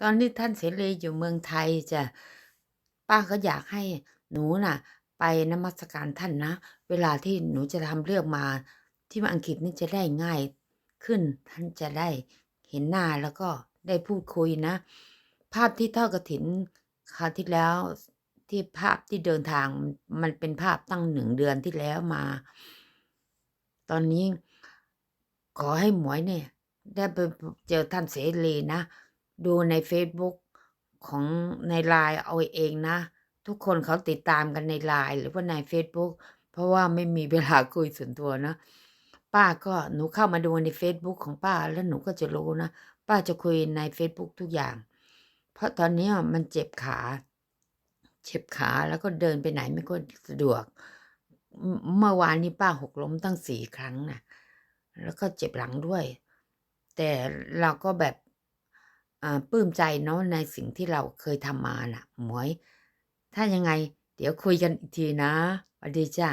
ตอนนี้ท่านเสรีอยู่เมืองไทยจะป้าก็อยากให้หนูน่ะ ไปนมัสการท่านนะ เวลาที่หนูจะทำเรื่องมาที่อังกฤษนี่จะได้ง่ายขึ้นท่านจะได้เห็นหน้าแล้วก็ได้พูดคุยนะ ภาพที่ทอดกระถินคราวที่แล้วที่ภาพที่เดินทางมันเป็นภาพตั้งหนึ่งเดือนที่แล้วมา ตอนนี้ขอให้หมวยเนี่ย ได้ไปเจอท่านเสรีนะ ดูใน Facebook ของในไลน์เอาเองนะ ทุกคนเขาติดตามกันในไลน์หรือว่าใน Facebook เพราะว่าไม่มีเวลาคุยส่วนตัวนะ ป้าก็หนูเข้ามาดูใน Facebook ของป้าแล้วหนูก็จะรู้นะ ป้าจะคุยใน Facebook ทุกอย่าง เพราะตอนนี้มันเจ็บขา เจ็บขาแล้วก็เดินไปไหนไม่ค่อยสะดวก เมื่อวานนี้ป้าหกล้มตั้งสี่ครั้งนะแล้วก็เจ็บหลังด้วย แต่เราก็แบบ ปลื้มใจเนาะในสิ่งที่เราเคยทำมาน่ะ หมวย ถ้ายังไง เดี๋ยวคุยกันอีกทีนะสวัสดีจ้า